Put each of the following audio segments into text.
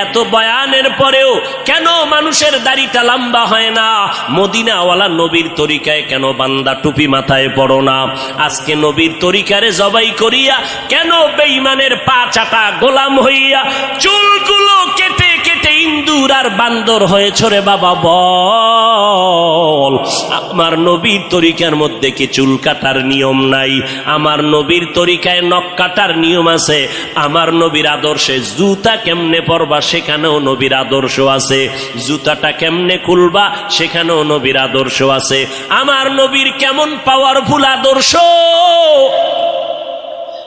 এত বয়ানের পরেও কেন মানুষের দাড়িটা লম্বা হয় না? মদিনাওয়ালা নবীর তরিকায় কেন বান্দা টুপি মাথায় পড়ো না? আজকে নবীর তরিকারে জবাই করিয়া কেন বেইমানের পা চাটা গোলাম হইয়া চুলগুলো কেটে ইন্দুর আর বান্দর হয়েছ রে বাবা, বল। আমার নবীর তরিকার মধ্যে কি চুল কাটার নিয়ম নাই? আমার নবীর তরিকায় নখ কাটার নিয়ম আছে। আমার নবীর আদর্শে জুতা কেমনে পরবা সেখানেও নবীর আদর্শ আছে। জুতাটা কেমনে খুলবা সেখানেও নবীর আদর্শ আছে। আমার নবীর কেমন পাওয়ারফুল আদর্শ?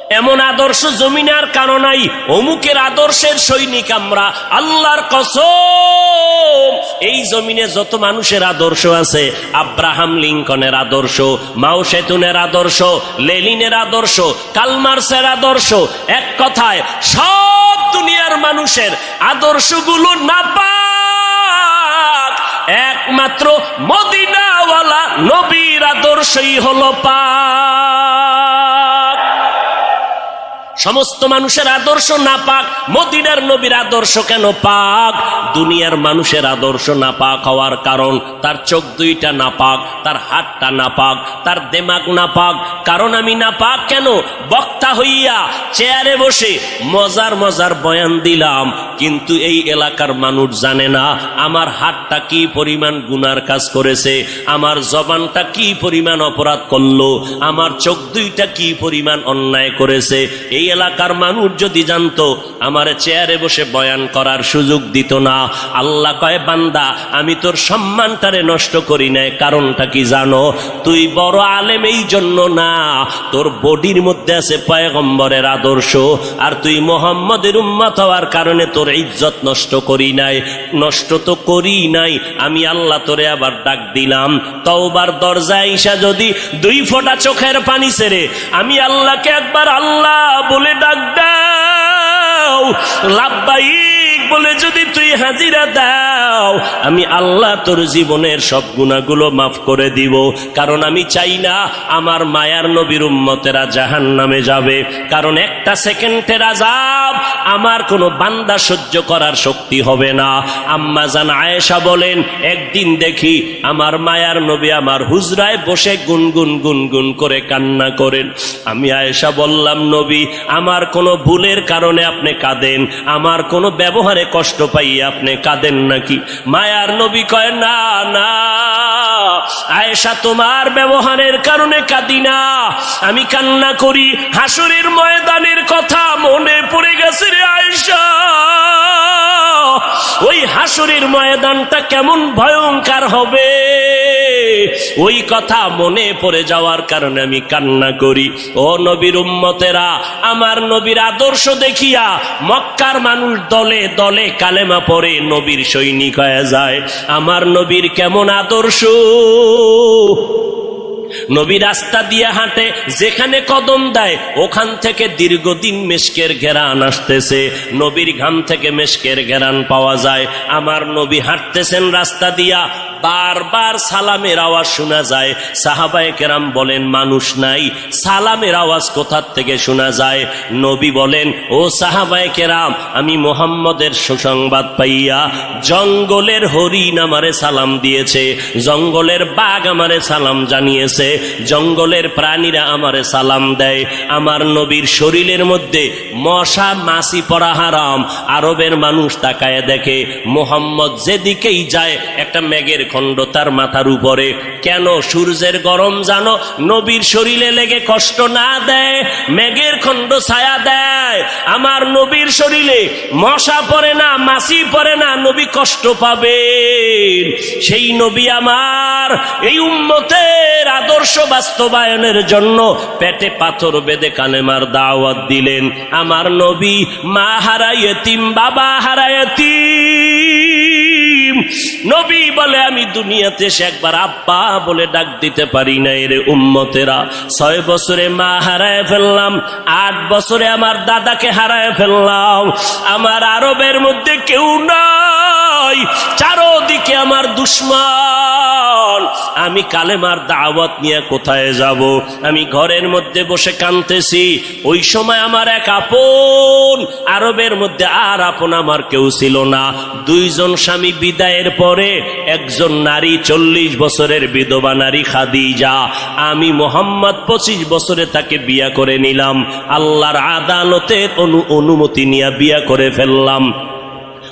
এমন আদর্শ জমিনার কারণ নাই। অমুকের আদর্শের সৈনিক আমরা। আল্লাহর কসম, এই জমিনে যত মানুষের আদর্শ আছে, আব্রাহাম লিঙ্কনের আদর্শ, মাও সেতুনের আদর্শ, লেলিনের আদর্শ কালমার্সের আদর্শ, এক কথায় সব দুনিয়ার মানুষের আদর্শগুলো না পাক একমাত্র মদিনাওয়ালা নবীর আদর্শই হলো পাক। সমস্ত মানুষের আদর্শ না পাক, মদিনার নবীর আদর্শ কেন পাক? দুনিয়ার মানুষের আদর্শ না পাক হওয়ার কারণ, তার চোখ দুইটা না পাক, তার হাতটা না পাক, তার দেমাগ না পাক। কারণ আমি না পাক কেন? বক্তা হইয়া চেয়ারে বসে মজার মজার বয়ান দিলাম। কিন্তু এই এলাকার মানুষ জানে না, আমার হাতটা কি পরিমাণ গুনার কাজ করেছে, আমার জবানটা কি পরিমাণ অপরাধ করল, আমার চোখ দুইটা কি পরিমাণ অন্যায় করেছে, এই এলাকার মানুষ যদি জানতো, আমার চেয়ারে বসে বয়ান করার সুযোগ দিত না। আল্লাহ কয়, বান্দা, আমি তোর সম্মানটারে নষ্ট করি নাই, কারণটা কি জানো? তুই বড় আলেম এই জন্য না। তোর বডির মধ্যে আছে পয়গম্বরের আদর্শ, আর তুই মোহাম্মদের উম্মত হওয়ার কারণে তোর ইজ্জত নষ্ট করি নাই। নষ্ট তো করি নাই, আমি আল্লাহ তোরে আবার ডাক দিলাম। তওবার দরজা ইসা যদি দুই ফোঁটা চোখের পানি ছেড়ে আমি আল্লাহকে একবার আল্লাহ বলে ডাক দাও লাভবাহিক বলে যদি তুই হাজিরা দাও, আমি আল্লাহ তোর জীবনের সব গুণাগুলো মাফ করে দিব। কারণ আমি চাই না আমার মায়ার নবীর উম্মতেরা জাহান নামে যাবে। কারণ একটা সেকেন্ডের আজাব আমার কোনো বান্দা সহ্য করার শক্তি হবে না। আম্মা জান আয়েশা বলেন, একদিন দেখি আমার মায়ার নবী আমার হুজরায় বসে গুনগুন গুনগুন করে কান্না করেন। আমি আয়েশা বললাম, নবী, আমার কোনো ভুলের কারণে আপনি কাঁদেন। আমার কোনো ব্যবহারে কষ্ট পাই আপনি কাঁদেন নাকি? মায়ার নবী কয়, না না, আয়েশা, তোমার ব্যবহারের কারণে কাঁদি না। আমি কান্না করি, হাসুরের ময়দানের কথা মনে পড়ে গেছে রে আয়েশা। ওই হাসুরের ময়দানটা কেমন ভয়ঙ্কর হবে। ওই কথা মনে পড়ে যাওয়ার কারণে আমি কান্না করি। ও নবীর উম্মতেরা, আমার নবীর আদর্শ দেখিয়া মক্কার মানুষ দলে দলে কালেমা পড়ে নবীর সৈনিক হয়ে যায়। আমার নবীর কেমন আদর্শ? নবী রাস্তা দিয়ে হাঁটে, যেখানে কদম দেয়, ওখান থেকে দীর্ঘদিন মেশকের ঘেরান আসতেছে। নবীর ঘাম থেকে মেশকের ঘেরান পাওয়া যায়। আমার নবী হাঁটতেছেন রাস্তা দিয়া বারবার সালামের আওয়াজ শোনা যায়। সাহাবায়ে কেরাম বলেন, মানুষ নাই, সালামের আওয়াজ কোথার থেকে শোনা যায়? নবী বলেন, ও সাহাবায়ে কেরাম, আমি মোহাম্মদের সুসংবাদ পাইয়া জঙ্গলের হরিণ আমারে সালাম দিয়েছে, জঙ্গলের বাঘ আমারে সালাম জানিয়েছে, জঙ্গলের প্রাণীরা আমারে সালাম দেয়। আমার নবীর শরীরের মধ্যে মশা, মাছি পড়া হারাম। আরবের মানুষ তাকায় দেখে, মোহাম্মদ যেদিকেই যায়, একটা মেঘের খণ্ড তার মাথার উপরে। কেন সূর্যের গরম জানো? নবীর শরীরে লেগে কষ্ট না দেয়, মেঘের খণ্ড ছায়া দেয়। আমার নবীর শরীরে মশা পড়ে না, মাছি পড়ে না, নবী কষ্ট পাবেন। সেই নবী আমার এই উম্মতের আদর্শ বাস্তবায়নের জন্য পেটে পাথর বেঁধে কালেমার দাওয়াত দিলেন। আমার নবী মা হারাইতিম বাবা হারাইতিম নবী বলে, আমি দুনিয়াতে সে একবার আব্বা বলে ডাক দিতে পারি না এর উম্মতেরা। ছয় বছরে মা হারায় ফেললাম, আট বছরে আমার দাদাকে হারায় ফেললাম। আমার আরবের মধ্যে কেউ নাই। নাই চারোদিকে আমার দুশ্মন। আমি কালেমার দাওয়াত নিয়ে কোথায় যাব? আমি ঘরের মধ্যে বসে কানতেছি ওই সময় আমার এক আপন আরবের মধ্যে আর আপন আমার কেউ ছিল না। দুইজন স্বামী বিদায়ের পরে একজন নারী, চল্লিশ বছরের বিধবা নারী খাদিজা। আমি মোহাম্মদ পঁচিশ বছরে তাকে বিয়া করে নিলাম। আল্লাহর আদালতের অনু অনুমতি নিয়ে বিয়া করে ফেললাম।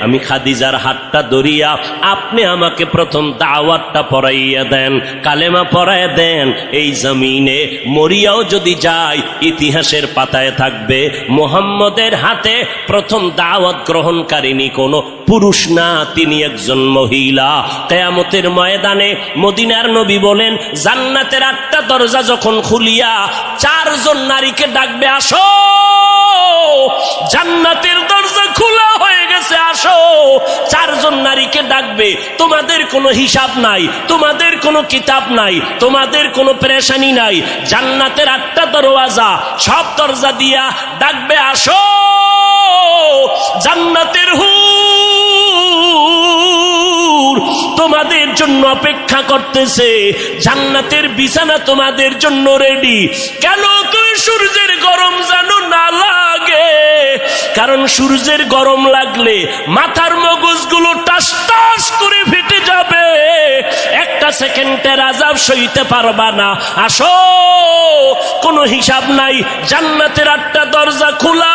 আমি খাদিজার হাতটা ধরিয়া আপনি আমাকে প্রথম দাওয়াতটা পড়াইয়া দেন, কালেমা পড়াইয়া দেন। এই জমিনে মরিয়াও যদি যায়, ইতিহাসের পাতায় থাকবে, মোহাম্মদের হাতে প্রথম দাওয়াত গ্রহণকারিনী কোনো পুরুষ না, তিনি একজন মহিলা। কেয়ামতের ময়দানে মদিনার নবী বলেন, জান্নাতের আটটা দরজা যখন খুলিয়া চারজন নারীকে ডাকবে, আসো! জান্নাতের দরজা খোলা হয়ে গেছে, আসো। চারজন নারীকে ডাকবে, তোমাদের কোনো হিসাব নাই, তোমাদের কোনো কিতাব নাই, তোমাদের কোনো পেরেশানি নাই। জান্নাতের আটটা দরওয়াজা, সব দরজা দিয়া ডাকবে, আসো। জান্নাতের হুর তোমাদের জন্য অপেক্ষা করতেছে, জান্নাতের বিছানা তোমাদের জন্য রেডি কেন তুই সূর্যের গরম যেন না লাগে? কারণ সূর্যের গরম লাগলে মাথার মগজগুলো টাস টাস করে ফেটে যাবে। একটা সেকেন্ডের আজাব সইতে পারবা না। আসো, কোনো হিসাব নাই, জান্নাতের আটটা দরজা খোলা।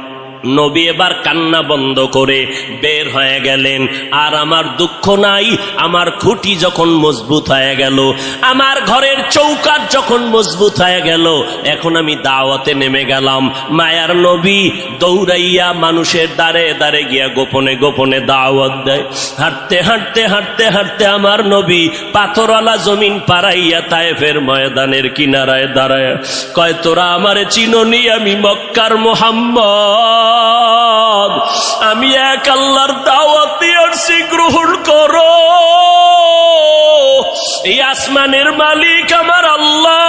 নবী এবার কান্না বন্ধ করে বের হয়ে গেলেন। আর আমার দুঃখ নাই, আমার খুঁটি যখন মজবুত হয়ে গেল, আমার ঘরের চৌকাট যখন মজবুত হয়ে গেল, এখন আমি দাওয়াতে নেমে গেলাম। মায়ার নবী দৌড়াইয়া মানুষের দ্বারে দ্বারে গিয়া গোপনে গোপনে দাওয়াত দেয়। হাঁটতে হাঁটতে হাঁটতে হাঁটতে আমার নবী পাথরওয়ালা জমিন পাড়াইয়া তায়েফের ময়দানের কিনারায় দাঁড়ায়। কয়, তোরা আমারে চিননি আমি মক্কার মোহাম্মদ? আমি এক আল্লাহর দাওয়াতি আসছি গ্রহণ করো। এই আসমানের মালিক আমার আল্লাহ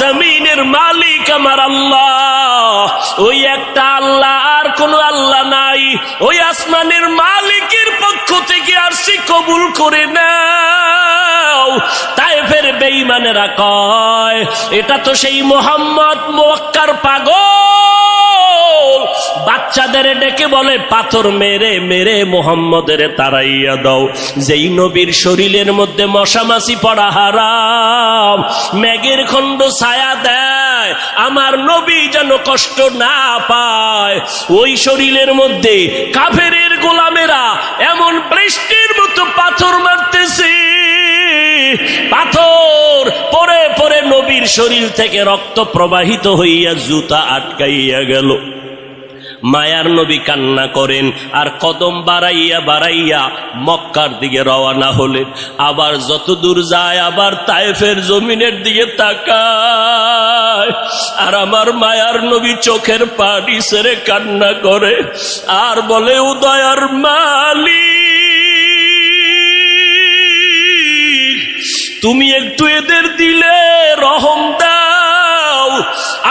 জমিনের মালিক আমার আল্লাহ। ওই একটা আল্লাহ, আর কোন আল্লাহ নাই। ওই আসমানের মালিকের পক্ষ থেকে আসছি কবুল করে নাও। তাই ফের বেইমানেরা কয়, এটা তো সেই মোহাম্মদ মোয়াক্কার পাগল। বাচ্চাদের ডেকে বলে, পাথর মেরে মেরে মোহাম্মদের তারাইয়া দাও। যেই নবীর শরীরের মধ্যে মশামাছি পড়া হারাম ম্যাগের খণ্ড ছায়া দেয়, আমার নবী যেন কষ্ট না পায়। ওই শরীরের মধ্যে কাফেরের গোলামেরা এমন বৃষ্টির মতো পাথর মারতেছে। পাথর পরে পরে নবীর শরীর থেকে রক্ত প্রবাহিত হইয়া জুতা আটকাইয়া গেল। মায়ার নবী কান্না করেন, আর কদম বাড়াইয়া বাড়াইয়া মক্কার দিকে রওয়ানা হলেন। আবার যত দূর যায়, আবার তায়েফের জমিনের দিকে তাকায়। আর আমার মায়ার নবী চোখের পানি সেরে কান্না করে, আর বলে, উদয়ার মালি তুমি একটু এদের দিলে রহম দাও।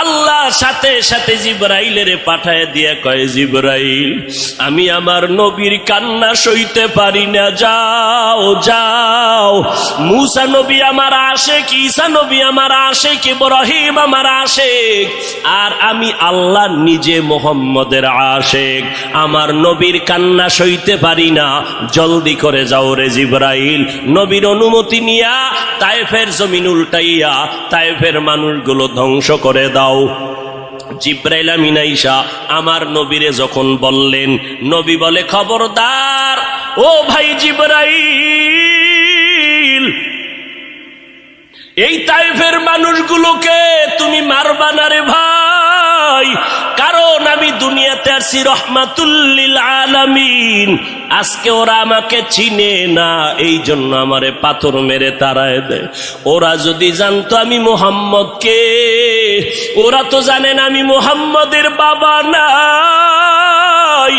আল্লাহ সাথে সাথে জিব্রাইলের পাঠায় দিয়া কয়, জিব্রাইল, আমি আমার নবীর কান্না সইতে পারি না। যাও যাও। মুসা নবী আমার আশেক, ঈসা নবী আমার আশেক, ইব্রাহিম আমার আশেক। আর আমি আল্লাহ নিজে মোহাম্মদের আশেক। আমার নবীর কান্না সইতে পারি না। জলদি করে যাও রে জিব্রাইল। নবীর অনুমতি নিয়া তায়েফের জমিন উল্টাইয়া তায়েফের মানুষগুলো ধ্বংস করে দাও। জিব্রাইল আমিনাইসা আমার নবীরে যখন বললেন, নবী বলে, খবরদার, ও ভাই জিব্রাইল, এই তাইফের মানুষগুলোকে তুমি মারবা না রে ভাই? কারণ আমি দুনিয়াতে আসি রহমাতুল্লিল আলামিন। আজকে ওরা আমাকে চিনে না এই জন্য আমারে পাথর মেরে তারায় দেয়। ওরা যদি জানতো আমি মোহাম্মদ কে ওরা তো জানেন আমি মোহাম্মদের বাবা নাই,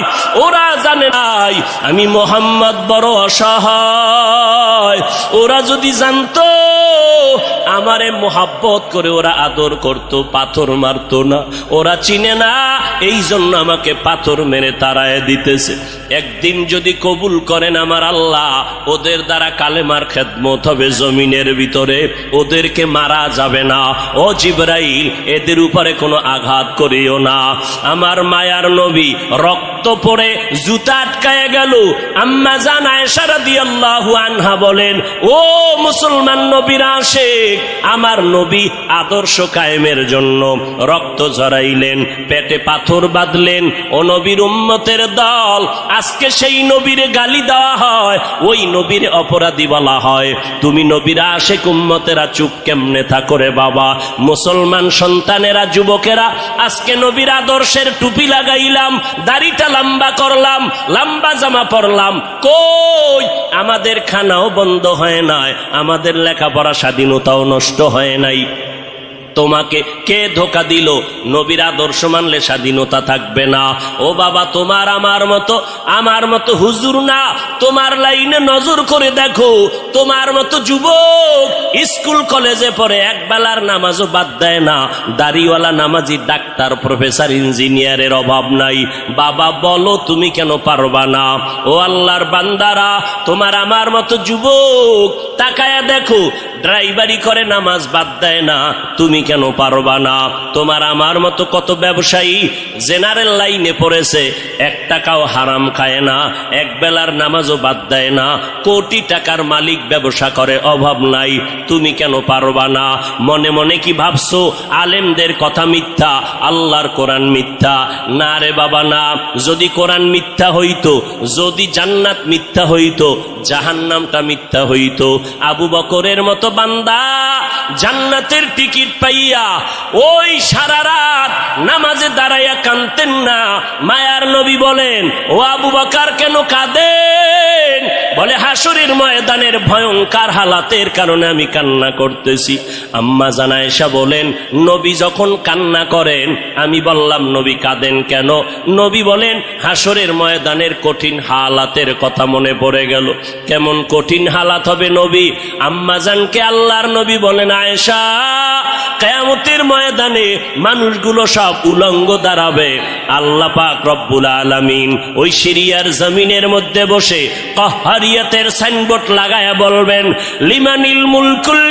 ওরা জানে নাই, আমি মোহাম্মদ বড় অসহায়। ওরা যদি জানতো, আমারে মোহাব্বত করে ওরা আদর করত, পাথর মারতো না। ওরা চিনে না এই জন্য আমাকে পাথর মেরে তারায় দিতেছে। একদিন যদি কবুল করেন আমার আল্লাহ, ওদের দ্বারা কালেমার খেদমত হবে জমিনের ভিতরে, ওদেরকে মারা যাবে না। ও জিব্রাইল, এদের উপরে কোনো আঘাত করিও না। আমার মায়ার নবী, রক্ত পড়ে জুতা আটকায় গেল। আম্মা জান আয়েশারা দিয়ে আনহা বলেন, ও মুসলমান নবীর আশেক, আমার নবী আদর্শ কায়েমের জন্য রক্ত ঝরাইলেন, পেটে পাথর বাঁধলেন। ও নবীর উম্মতের দল, আজকে সেই নবীর গালি দেওয়া হয়, ওই নবীর অপরাধী বলা হয়। তুমি নবীর আশেক উম্মতেরা চুপ কেমনে থাকো রে বাবা? মুসলমান সন্তানেরা, যুবকেরা, আজকে নবীর আদর্শের টুপি লাগাইলাম, দাড়িটা লম্বা করলাম, লম্বা জামা পরলাম। কই? আমাদের খানাও বন্ধ হয় নাই, আমাদের লেখাপড়া স্বাধীনতাও নষ্ট হয় নাই। তোমাকে কে ধোকা দিল? নবীর আদর্শ মানলে স্বাধীনতা থাকবে না। ও বাবা, তোমার আমার মতো আমার মতো হুজুর না। তোমার লাইনে নজর করে দেখো, তোমার মতো যুবক স্কুল, কলেজে পড়ে এক বেলার নামাজও বাদ দেয় না। দাড়িওয়ালা নামাজি, ডাক্তার, প্রফেসর, ইঞ্জিনিয়ারের অভাব নাই। বাবা, বলো তুমি কেন পারবা না? ও আল্লাহর বান্দারা, তোমার আমার মতো যুবক, তাকায়া দেখো, ড্রাইভারি করে নামাজ বাদ দেয় না। তুমি কেন পারবা না? তোমার আমার মতো কত ব্যবসায়ী জেনারেল লাইনে পড়েছে, এক টাকাও হারাম খায় না, এক বেলার নামাজও বাদ দেয় না, কোটি টাকার মালিক ব্যবসা করে, অভাব নাই, তুমি কেন পারবা না? মনে মনে কি ভাবছ, আলেমদের কথা মিথ্যা, আল্লাহর কোরআন মিথ্যা? না রে বাবা, না। যদি কোরআন মিথ্যা হইতো, যদি জান্নাত মিথ্যা হইতো, জাহান্নামটা মিথ্যা হইতো। আবু বকরের মতো বান্দা জান্নাতের টিকিট পাইয়া ওই সারা রাত নামাজে দাঁড়াইয়া কানতেন না। মায়ার নবী বলেন, ও আবু বকার, কেন কাঁদেন? বলে, হাসুরের ময়দানের ভয়ঙ্কর হালাতের কারণে আমি কান্না করতেছি। আম্মা জানায়সা বলেন, নবী যখন কান্না করেন, আমি বললাম, নবী কাঁদেন কেন? নবী বলেন, হাসরের ময়দানের কঠিন হালাতের কথা মনে পড়ে গেল। কেমন কঠিন হালাত হবে নবী? আম্মাজানকে আল্লাহর নবী বলেন, আয়েশা কেয়ামতের ময়দানে মানুষগুলো সব উলঙ্গ দাঁড়াবে। আল্লাহ পাক রব্বুল আলামিন ওই সিরিয়ার জমিনের মধ্যে বসে কহারিয়াতের সাইনবোর্ড লাগায়া বলবেন, লিমানিল মুলকুল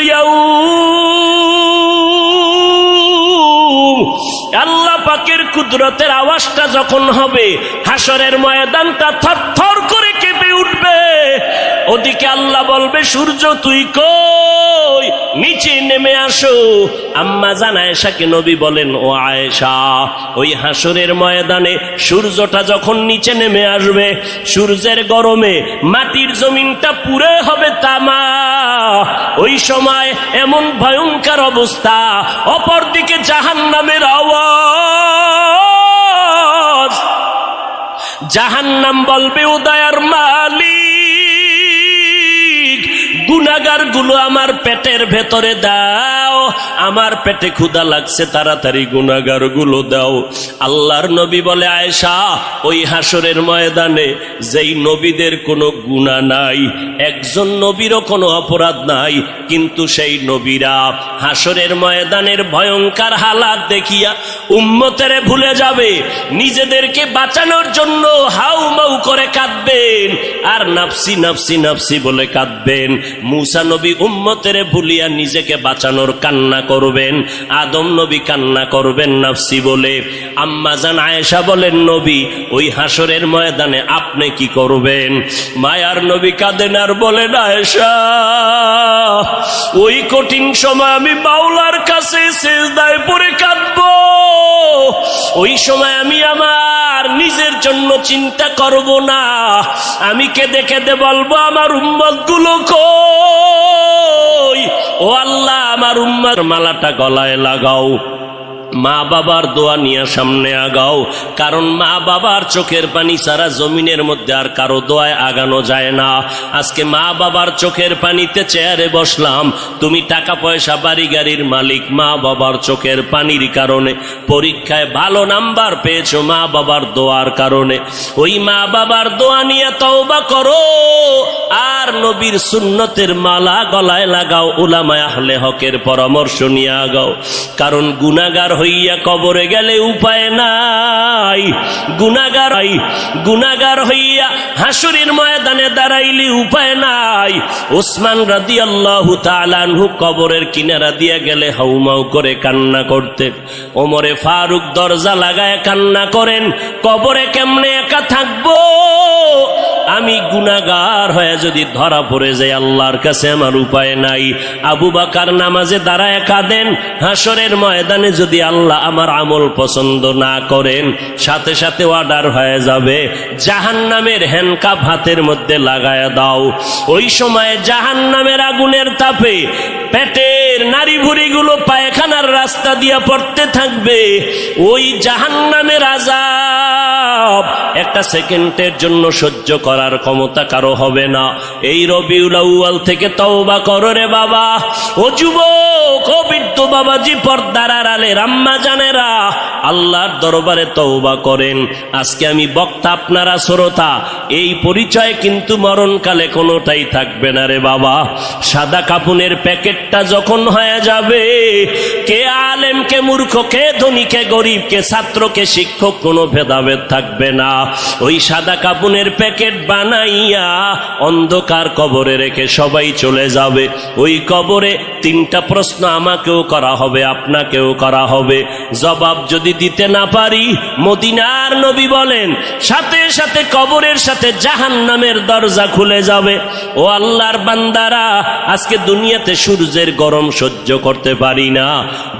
আল্লাহ পাকের কুদরতের আওয়াজটা যখন হবে হাসরের ময়দানটা থর থর করে কেঁপে উঠবে। ওদিকে আল্লাহ বলবে, সূর্য তুই কই? নিচে নেমে আসো। আম্মা জান আয়েশাকে নবী বলেন, ও আয়েশা, ওই হাসরের ময়দানে সূর্যটা যখন নিচে নেমে আসবে, সূর্যের গরমে মাটির জমিনটা পুরে হবে তামা। ওই সময় এমন ভয়ঙ্কর অবস্থা, অপরদিকে জাহান নামের আওয়াজ। জাহান্নাম বলবে, উদয়ার মালিক। গুনাগারগুলো আমার পেটের ভেতরে দাও। আমার পেটে ক্ষুধা লাগছে, তাড়াতাড়ি গুনাগারগুলো দাও। আল্লাহর নবী বলে, আয়েশা, ওই হাসরের ময়দানে যেই নবীদের কোনো গুণা নাই, একজন নবীরও কোনো অপরাধ নাই, কিন্তু সেই নবীরা হাসরের ময়দানের ভয়ঙ্কর হালাত দেখিয়া উম্মতেরে ভুলে যাবে। নিজেদেরকে বাঁচানোর জন্য হাউ মাউ করে কাঁদবেন, আর নাফসি নাফসি নাফসি বলে কাঁদবেন। মুসা নবী উম্মতেরে ভুলিয়া নিজেকে বাঁচানোর কান্না করবেন, আদম নবী কান্না করবেন নাফসি বলে। আম্মা জান আয়েশা বলেন, নবী, ওই হাসরের ময়দানে আপনি কি করবেন? মায়ার নবী কাঁদেন আর বলেন, আয়েশা, ওই কঠিন সময় আমি বাউলার কাছে শেষদায় পরে কাঁদবো। ওই সময় আমি আমার নিজের জন্য চিন্তা করব না। আমি কেঁদে কেঁদে বলব, আমার উম্মতগুলো কই? ও আল্লাহ আমার উম্মার মালাটা গলায় লাগাও। মা বাবার দোয়া নিয়ে সামনে আগাও। কারণ মা বাবার চোখের পানি সারা জমিনের মধ্যে আর কারও দোয়ায় আগানো যায় না। আজকে মা বাবার চোখের পানিতে চেয়ারে বসলাম। তুমি টাকা পয়সা, বাড়ি গাড়ির মালিক, মা বাবার চোখের পানির কারণে। পরীক্ষায় ভালো নাম্বার পেয়েছ মা বাবার দোয়ার কারণে। ওই মা বাবার দোয়া নিয়ে তওবা করো। আর নবীর সুন্নতের মালা গলায় লাগাও। উলামায় আহলে হকের পরামর্শ নিয়ে আগাও। কারণ গুনাগার হইয়া কবরে গেলে উপায় নাই। গুনাগার গুনাগার হইয়া হাসুরির ময়দানে দাঁড়াইলে উপায় নাই। ওসমান রাদি আল্লাহ তালানহু কবরের কিনারা দিয়া গেলে হাউমাউ করে কান্না করতেন ওমরে ফারুক দরজা লাগায় কান্না করেন, কবরে কেমনে একা থাকব? আমি গুনাগার হয়ে যদি ধরা পড়ে যাই, আল্লাহর কাছে আমার উপায় নাই। আবু বাকার নামাজে দাঁড়ায় কাঁদেন হাসরের ময়দানে যদি আল্লাহ আমার আমল পছন্দ না করেন, সাথে সাথে অর্ডার হয়ে যাবে জাহান নামের হ্যান্ডকাপ হাতের মধ্যে লাগায় দাও। ওই সময় জাহান নামের আগুনের তাপে পেটের নারী ভুড়িগুলো পায়খানার রাস্তা দিয়ে পড়তে থাকবে। ওই জাহান নামে আজাব একটা সেকেন্ডের জন্য সহ্য করার ক্ষমতা কারও হবে না। এই রবিউল আউয়াল থেকে তওবা করো রে বাবা। ও যুবক, ও বৃদ্ধ বাবাজি, পর্দার আড়ালে রাম্মা জানেরা আল্লাহর দরবারে তওবা করেন। আজকে আমি বক্তা আপনারা শ্রোতা, এই পরিচয় কিন্তু মরণকালে কোনোটাই থাকবে না রে বাবা। সাদা কাপুনের প্যাকেটটা যখন হয়ে যাবে, কে আলেম, কে মূর্খ, কে ধনী, কে গরিব, কে ছাত্র, কে শিক্ষক, কোনো ভেদাভেদ থাকবে না। ওই সাদা কাপুনের প্যাকেট বানাইয়া অন্ধকার কবরে রেখে সবাই চলে যাবে। ওই কবরে তিনটা প্রশ্ন আমাকেও করা হবে, আপনাকেও করা হবে। জবাব যদি দিতে না পারি। মদিনার নবী বলেন, সাথে সাথে কবরের সাথে জাহান নামের দরজা খুলে যাবে। ও আল্লাহর বান্দারা, আজকে দুনিয়াতে সূর্যের গরম সহ্য করতে পারি না।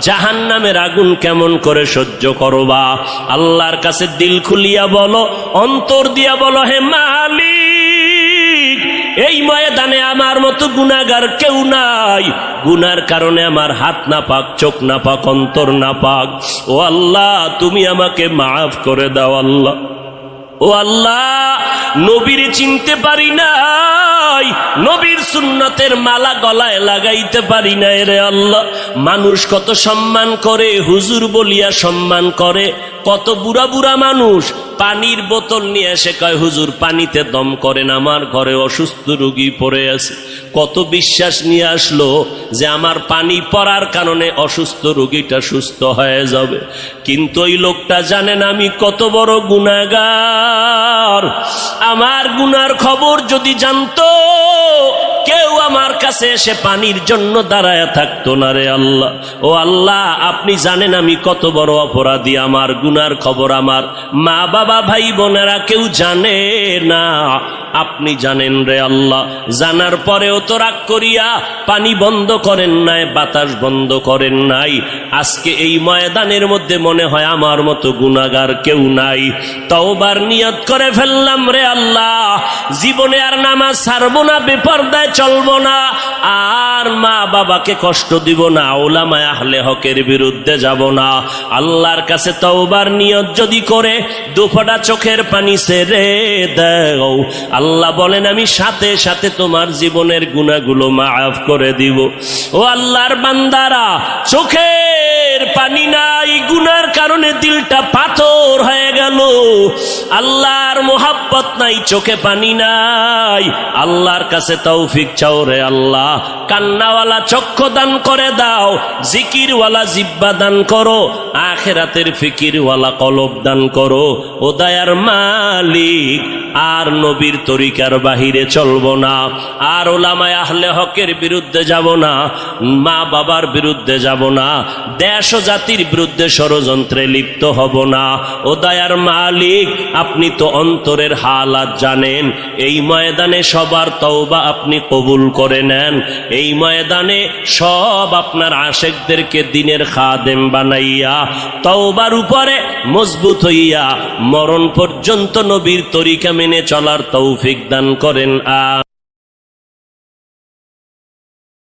জাহান নামের আগুন কেমন করে সহ্য করবা? আল্লাহর কাছে দিল খুলিয়া বলো, অন্তর দিয়া বলো, হে মালিক! এই ময়দানে আমার মতো গুনাগার কেউ নাই। গুনার কারণে আমার হাত না পাক চোখ না পাক অন্তর না পাক ও আল্লাহ, তুমি আমাকে মাফ করে দাও আল্লাহ। ও আল্লাহ, নবীর চিনতে পারি নাই। নবীর সুন্নতের মালা গলায় লাগাইতে পারি না রে আল্লাহ। মানুষ কত সম্মান করে, হুজুর বলিয়া সম্মান করে। কত বুড়া বুড়া মানুষ পানির বোতল নিয়ে এসে কয়, হুজুর, পানিতে দম করেন, আমার ঘরে অসুস্থ রুগী পড়ে আছে। কত বিশ্বাস নিয়ে আসলো যে আমার পানি পড়ার কারণে অসুস্থ রুগীটা সুস্থ হয়ে যাবে। কিন্তু ওই লোকটা জানেন আমি কত বড় গুণাগার আমার গুনার খবর যদি জানতো কেউ আমার কাছে এসে পানির জন্য দাঁড়ায় থাকতো না রে আল্লাহ। ও আল্লাহ, আপনি জানেন আমি কত বড় অপরাধী, আমার গুনার খবর আমার। মা বাবা, ভাই বোনেরা কেউ জানে না। আপনি জানেন রে আল্লাহ, জানার পরেও তো রাগ করিয়া পানি বন্ধ করেন নাই, বাতাস বন্ধ করেন নাই। আজকে এই ময়দানের মধ্যে মনে হয় আমার মতো গুনাগার কেউ নাই। তওবার নিয়ত করে ফেললাম রে আল্লাহ। জীবনে আর নামাজ ছাড়বো না, বেপর্দায় চলবো না, আর মা বাবাকে কষ্ট দিব না, ওলামায় আহলে হকের বিরুদ্ধে যাব না। আল্লাহর কাছে তওবার নিয়ত যদি করে, দুফাটা চোখের পানি সেরে দেও। আল্লাহ বলেন, আমি সাথে সাথে তোমার জীবনের গুণাগুলো মাফ করে দিব। ও আল্লাহর বান্দারা চোখের পানি নাই, গুনার কারণে দিলটা পাথর হয়ে গেল। আল্লাহর মোহাব্বত নাই, চোখে পানি নাই। আল্লাহর কাছে তৌফিক চাও রে আল্লাহ। কান্নাওয়ালা চক্ষু দান করে দাও, জিকিরওয়ালা জিব্বা দান করো, আখেরাতের ফিকিরওয়ালা কলব দান করো। ও দয়ার মালিক আর নবীর তরিকার বাহিরে চলবো না, আর ওলামায় আহলে হকের বিরুদ্ধে যাব না, মা বাবার বিরুদ্ধে যাব না, দেশ ও জাতির বিরুদ্ধে ষড়যন্ত্রে লিপ্ত হব না। ও দয়ার মালিক, আপনি তো অন্তরের হালাত জানেন, এই ময়দানে সবার তওবা আপনি কবুল করে নেন, এই ময়দানে সব আপনার আশেকদেরকে দিনের খাদেম বানাইয়া, তওবার উপরে মজবুত হইয়া, মরণ পর্যন্ত নবীর তরিকা মেনে চলার তৌফিক দান করেন আ